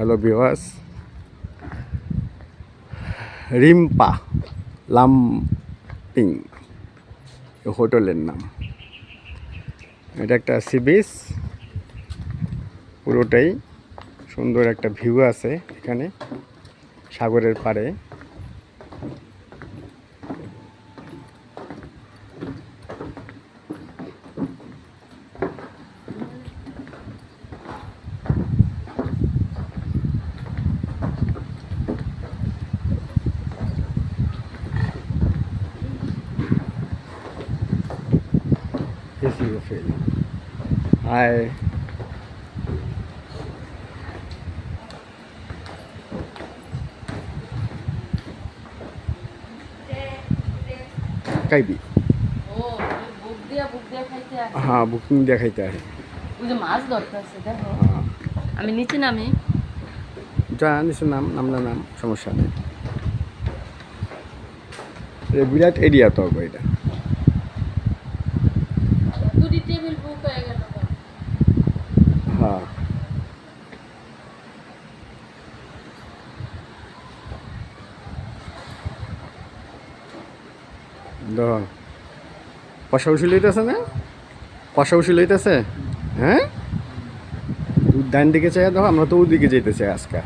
Hello বিওয়াস Rimpa লামপিং হোটেলের নাম। এটা একটা সি বিচ পুরোটাই সুন্দর একটা ভিউ আছে এখানে, সাগরের পাড়ে। দিয়া খাইতে আসে। হ্যাঁ বুকিং দেখাইতে আছে মাছ ধরতেছে দেখো হ্যাঁ আমি নিচে নামি যা নিচে নাম নামলা নাম সমস্যা নেই এ বিরাট এরিয়া তো এটা দুটি টেবিল বুক হয়ে গেল হ্যাঁ লইতেছে না? হ্যাঁ? ডান দিকে চাই দেখো, আমরা তো ওদিকে যেতেছি আজকে,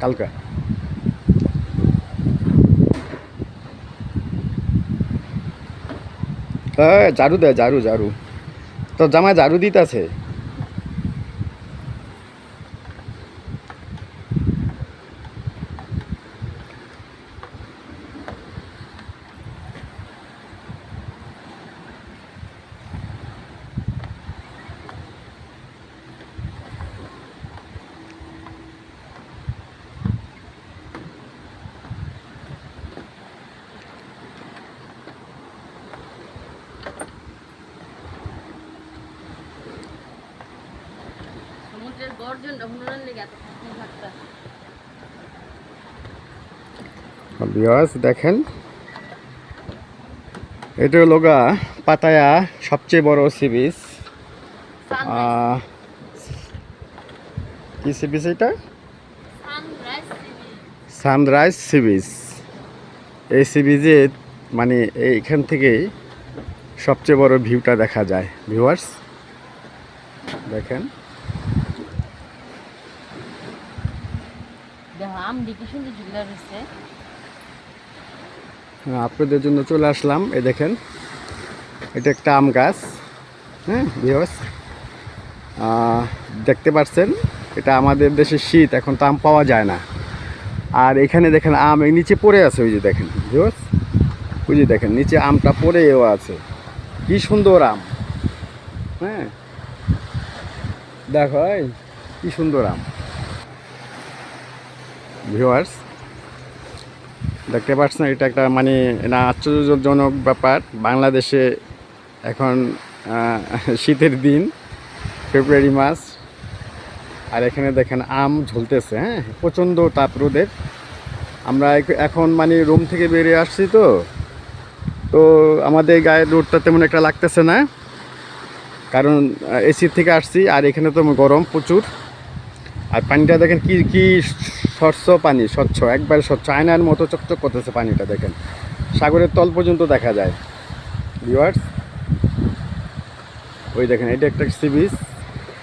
কালকা। হ্যাঁ ঝাড়ু দেয় ঝাড়ু ঝাড়ু। তোর জামায় ঝাড়ু দিতেছে? দেখেন। এটা হলো গা পাতায়া সবচেয়ে বড় সি বিচ কি সি বিচ এটা সানরাইজ সি বিচ এই সি বিচে মানে এইখান থেকেই সবচেয়ে বড় ভিউটা দেখা যায়। ভিউয়ার্স দেখেন দেখো আম সুন্দর রয়েছে আপনাদের জন্য চলে আসলাম, এই দেখেন, এটা একটা আম গাছ হ্যাঁ দেখতে পাচ্ছেন এটা আমাদের দেশে শীত, এখন তো আম পাওয়া যায় না। আর এখানে দেখেন আম, এই নিচে পড়ে আছে, ওই যে দেখেন ভিওস ওই যে দেখেন, নিচে আমটা পড়েও আছে। কি সুন্দর আম হ্যাঁ দেখো কি সুন্দর আম। ভিওয়ার্স দেখতে পাচ্ছেন, এটা একটা মানে না আশ্চর্যজনক ব্যাপার। বাংলাদেশে এখন শীতের দিন, ফেব্রুয়ারি মাস আর এখানে দেখেন আম ঝুলতেছে হ্যাঁ? প্রচণ্ড তাপ রোদের আমরা এখন মানে রুম থেকে বেরিয়ে আসছি তো। তো আমাদের গায়ে রোদটা তেমন একটা লাগতেছে না, কারণ এসির থেকে আসছি, আর এখানে তো গরম প্রচুর। আর পানিটা দেখেন কি কি স্বচ্ছ পানি, স্বচ্ছ, একবারে স্বচ্ছ। আয়নার মতো চকচক করতেছে পানিটা, দেখেন। সাগরের তল পর্যন্ত দেখা যায়। ভিউয়ার্স ওই দেখেন, এটা একটা সি বিচ।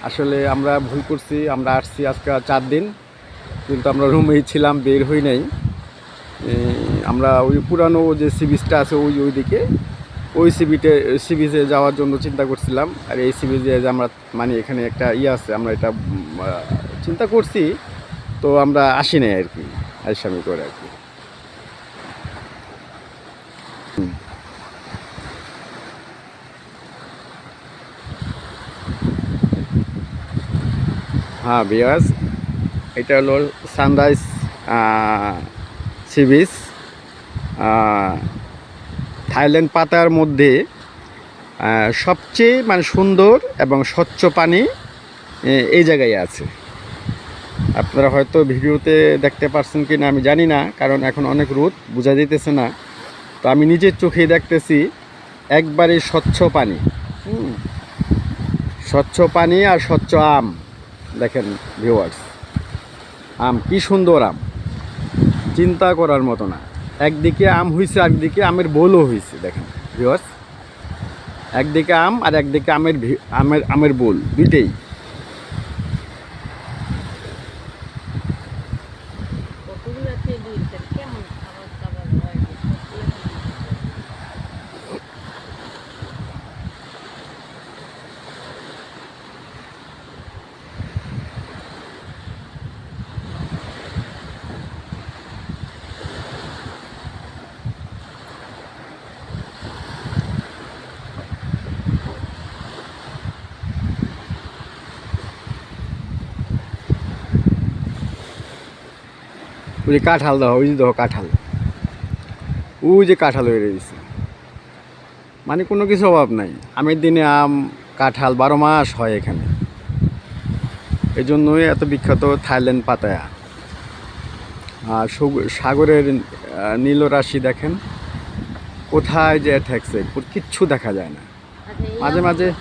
আসলে আমরা ভুল করছি, আমরা আসছি আজকে চার দিন, কিন্তু আমরা রুমেই ছিলাম, বের হই নাই। আমরা ওই পুরানো যে সি বিচটা আছে ওই ওই দিকে, ওই সি বিচে সি বিচে যাওয়ার জন্য চিন্তা করছিলাম। আর এই সি বিচে যে আমরা মানে এখানে একটা ইয়ে আছে, আমরা এটা চিন্তা করছি, তো আমরা আসি নাই আর কি, আসামি করে আর কি। হ্যাঁ বিয়াস এটা হলো সানরাইজ সি বিচ থাইল্যান্ড পাতার মধ্যে সবচেয়ে মানে সুন্দর এবং স্বচ্ছ পানি এই জায়গায় আছে। আপনারা হয়তো ভিডিওতে দেখতে পারছেন কি না আমি জানি না, কারণ এখন অনেক রোদ, বোঝা যেতেছে না। তো আমি নিজের চোখে দেখতেছি, একবারে স্বচ্ছ পানি। স্বচ্ছ পানি আর স্বচ্ছ আম, দেখেন ভিউয়ার্স আম, কি সুন্দর আম। চিন্তা করার মতো না। একদিকে আম হয়েছে একদিকে আমের বোলও হয়েছে দেখেন ভিওয়ার্স একদিকে আম আর একদিকে আমের আমের আমের বোল, দুইটাই কতগুলো টেবিল কেমন খাবার দাবার হয় ওই যে কাঁঠাল দাও ওই যে দেখো কাঁঠাল। ওই যে কাঁঠাল হয়ে রয়েছে। মানে কোনো কিছু অভাব নাই। আমের দিনে আম কাঁঠাল বারো মাস হয় এখানে। এই জন্যই এত বিখ্যাত থাইল্যান্ড পাতায়া। আর সাগরের আহ, নীলরাশি দেখেন। কোথায় যে ঠেকছে কিচ্ছু দেখা যায় না। আচ্ছা, মাঝে মাঝে-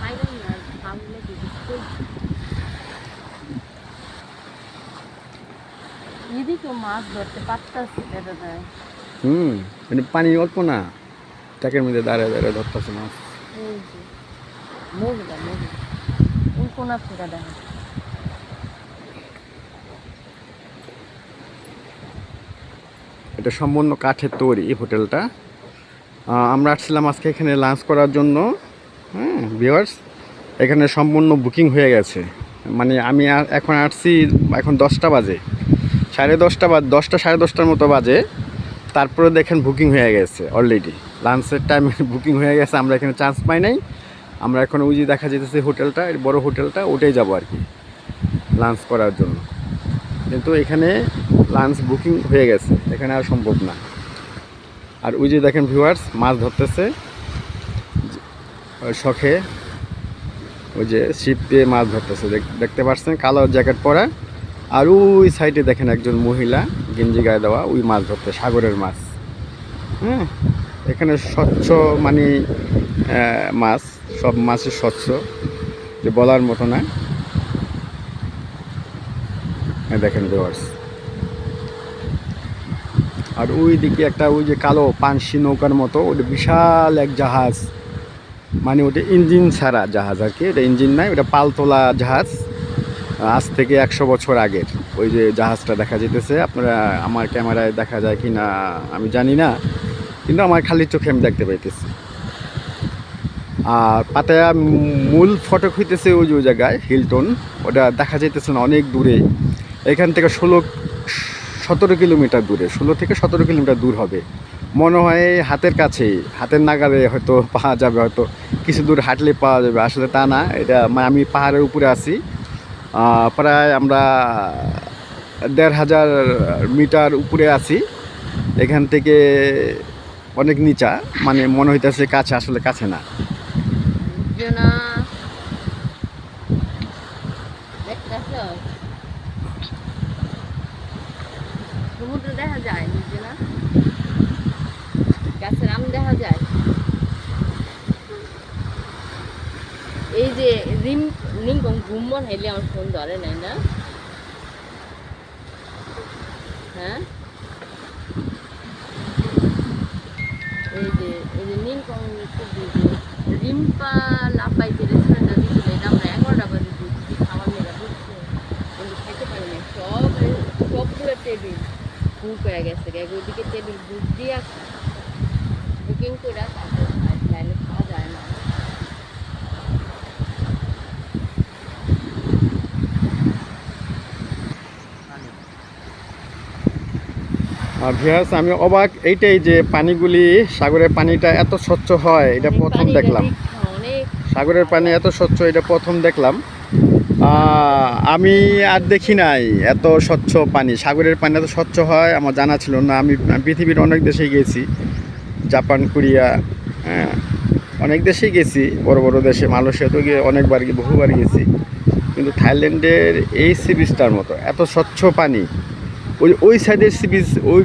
মাছ ধরতে পারতাছি হুম মানে পানি অল্প না? ট্যাকের মধ্যে দাঁড়ায় দাঁড়ায় ধরতেছে মাছ। দেখা। এটা সম্পূর্ণ কাঠের তৈরি এই হোটেলটা। আমরা আসছিলাম আজকে এখানে লাঞ্চ করার জন্য। হ্যাঁ ভিওয়ার্স এখানে সম্পূর্ণ বুকিং হয়ে গেছে। মানে আমি আর- এখন আসছি এখন দশটা বাজে। সাড়ে দশটা বা দশটা, সাড়ে দশটার মতো বাজে। তারপরে দেখেন বুকিং হয়ে গেছে অলরেডি লাঞ্চের টাইম বুকিং হয়ে গেছে, আমরা এখানে চান্স পাই নাই। আমরা এখন ওই যে দেখা যেতেছে হোটেলটা বড় হোটেলটা ওটাই যাব আর কি। লাঞ্চ করার জন্য। কিন্তু এখানে লাঞ্চ বুকিং হয়ে গেছে। এখানে আর সম্ভব না। আর ওই যে দেখেন ভিউয়ার্স মাছ ধরতেছে। শখে ওই যে ছিপ দিয়ে মাছ ধরতেছে। দেখ- দেখতে পাচ্ছেন কালো জ্যাকেট পরা। আর ওই সাইডে দেখেন একজন মহিলা গেঞ্জি গায়ে দেওয়া, ওই মাছ ধরতে, সাগরের মাছ। হ্যাঁ এখানে স্বচ্ছ মানে মাছ, সব মাছের স্বচ্ছ, যে বলার মতো না। দেখেন ভিউয়ার্স আর ওই দিকে একটা ওই যে কালো পানসি নৌকার মতো, ওটা বিশাল এক জাহাজ। মানে ওটা ইঞ্জিন ছাড়া জাহাজ আর কি, এটা ইঞ্জিন নাই, ওটা পালতোলা জাহাজ। আজ থেকে একশো বছর আগের। ওই যে জাহাজটা দেখা যেতেছে। আপনারা, আমার ক্যামেরায় দেখা যায় কি না আমি জানি না, কিন্তু আমার খালি চোখে আমি দেখতে পাইতেছি। আর পাতায়া মূল ফটক হইতেছে ওই যে ওই জায়গায়, হিলটন। ওটা দেখা যাইতেছে না, অনেক দূরে। এখান থেকে ষোলো, সতেরো কিলোমিটার দূরে। ষোলো থেকে সতেরো কিলোমিটার দূর হবে। মনে হয় হাতের কাছেই। হাতের নাগালে হয়তো পাওয়া যাবে, হয়তো কিছু দূর হাঁটলে পাওয়া যাবে। আসলে তা না, এটা মানে আমি পাহাড়ের উপরে আছি। প্রায় আমরা দেড় হাজার মিটার উপরে আছি। এখান থেকে অনেক নিচা মানে মনে হইতেছে কাছে, আসলে কাছে না। দেখা যায় গাছের দেখা যায়? এই যে রিম লিঙ্কন ঘুমন, হেলে আমার ফোন ধরে নাই না। হ্যাঁ? এই যে এই যে নীলকং রিম্পা লাপাইতে রেস্টুরেন্টটা দিছিল, এটা আমরা এগারোটা বাজে দিচ্ছি খাবার মেয়েরা ঢুকছে কিন্তু খাইতে পারি না সব সবগুলো টেবিল বুক হয়ে গেছে। ওইদিকে টেবিল বুক দিয়ে বুকিং করে তারপর খাই নাইলে খাওয়া যায় না আর ভিয়াস আমি অবাক এইটাই যে পানিগুলি সাগরের পানিটা এত স্বচ্ছ হয় এটা প্রথম দেখলাম। সাগরের পানি এত স্বচ্ছ এটা প্রথম দেখলাম। আমি আর দেখি নাই এত স্বচ্ছ পানি। সাগরের পানি এত স্বচ্ছ হয় আমার জানা ছিল না। আমি পৃথিবীর অনেক দেশে গেছি। জাপান কোরিয়া হ্যাঁ অনেক দেশেই গেছি। বড় বড় দেশে মালয়েশিয়া তো গিয়ে অনেকবার গিয়ে বহুবার গেছি। কিন্তু থাইল্যান্ডের এই সি বিচটার মতো এত স্বচ্ছ পানি ওই ওই সাইডের সিবিজ ওই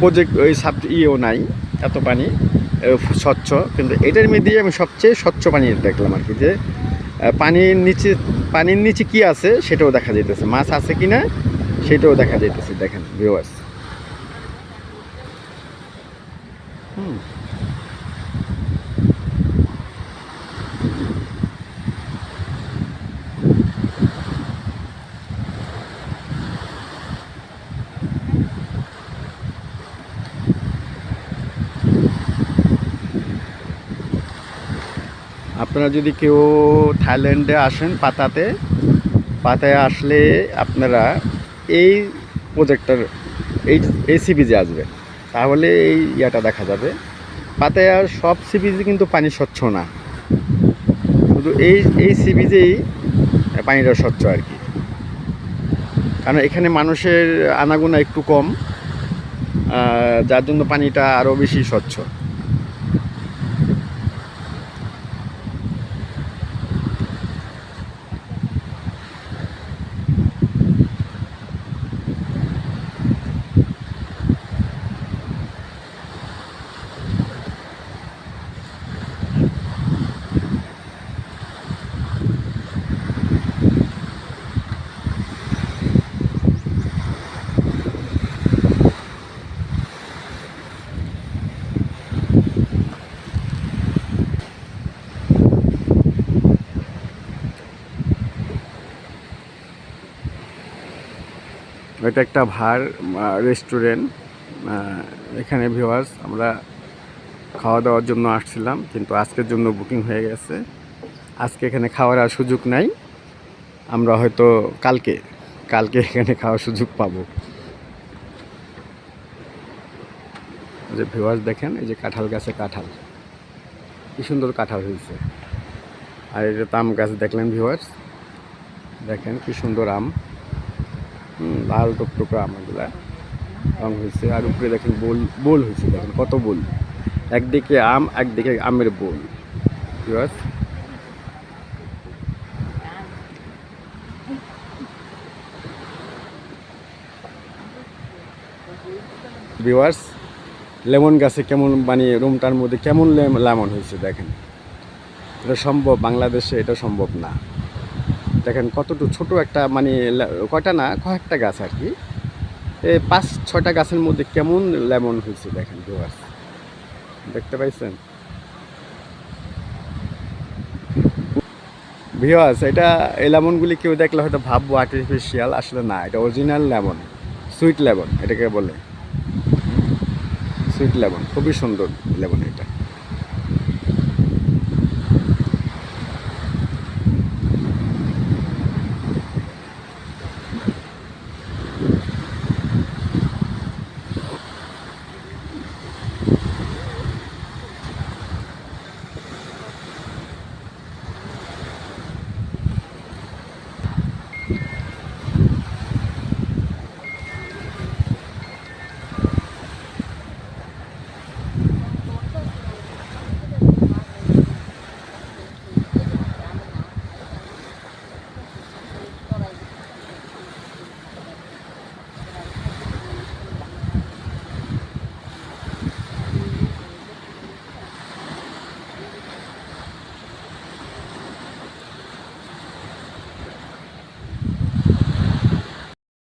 প্রজেক্ট ওই সাব ইয়েও নাই, এত পানি স্বচ্ছ, কিন্তু এটার মধ্যেই আমি সবচেয়ে স্বচ্ছ পানি দেখলাম আর কি, যে পানির নিচে পানির নিচে কি আছে সেটাও দেখা যেতেছে মাছ আছে কি না সেটাও দেখা যেতেছে দেখেন ভিউয়ার্স হুম। আপনারা যদি কেউ থাইল্যান্ডে আসেন পাতাতে, পাতায় আসলে আপনারা এই প্রজেক্টর এই এই সি বিচে আসবেন। তাহলে এই ইয়াটা দেখা যাবে। পাতায়ার সব সি বিচে কিন্তু পানি স্বচ্ছ না। শুধু এই এই সি বিচেই পানিটা স্বচ্ছ আর কি। কারণ এখানে মানুষের আনাগোনা একটু কম যার জন্য পানিটা আরও বেশি স্বচ্ছ। এটা একটা ভার রেস্টুরেন্ট এখানে ভিওয়ার্স আমরা খাওয়া দাওয়ার জন্য আসছিলাম, কিন্তু আজকের জন্য বুকিং হয়ে গেছে। আজকে এখানে খাওয়ার আর সুযোগ নাই। আমরা হয়তো কালকে কালকে এখানে খাওয়ার সুযোগ পাবো। যে ভিওয়ার্স দেখেন, এই যে কাঁঠাল গাছে কাঁঠাল। কি সুন্দর কাঁঠাল হয়েছে। আর এই যে তাম গাছ দেখলেন ভিওয়ার্স দেখেন কি সুন্দর আম। লাল টুকটুকো আম এগুলা রং হয়েছে। আর উপরে দেখেন বোল বোল হয়েছে দেখেন, কত বোল। একদিকে আম, একদিকে আমের বোল। ভিউয়ার্স ভিউয়ার্স লেমন গাছে কেমন মানে রুমটার মধ্যে কেমন লেমন হয়েছে দেখেন। এটা সম্ভব, বাংলাদেশে এটা সম্ভব না। দেখেন কতটুকু ছোট একটা মানে কয়টা না, কয়েকটা গাছ আর কি। এই পাঁচ, ছয়টা গাছের মধ্যে কেমন লেমন হয়েছে দেখেন ভিউয়ার্স দেখতে পাইছেন? ভিওয়ার্স এটা এই লেমনগুলি কেউ দেখলে হয়তো ভাববো আর্টিফিশিয়াল আসলে না, এটা অরিজিনাল লেমন সুইট লেমন এটাকে বলে। সুইট লেমন, খুবই সুন্দর লেমন এটা।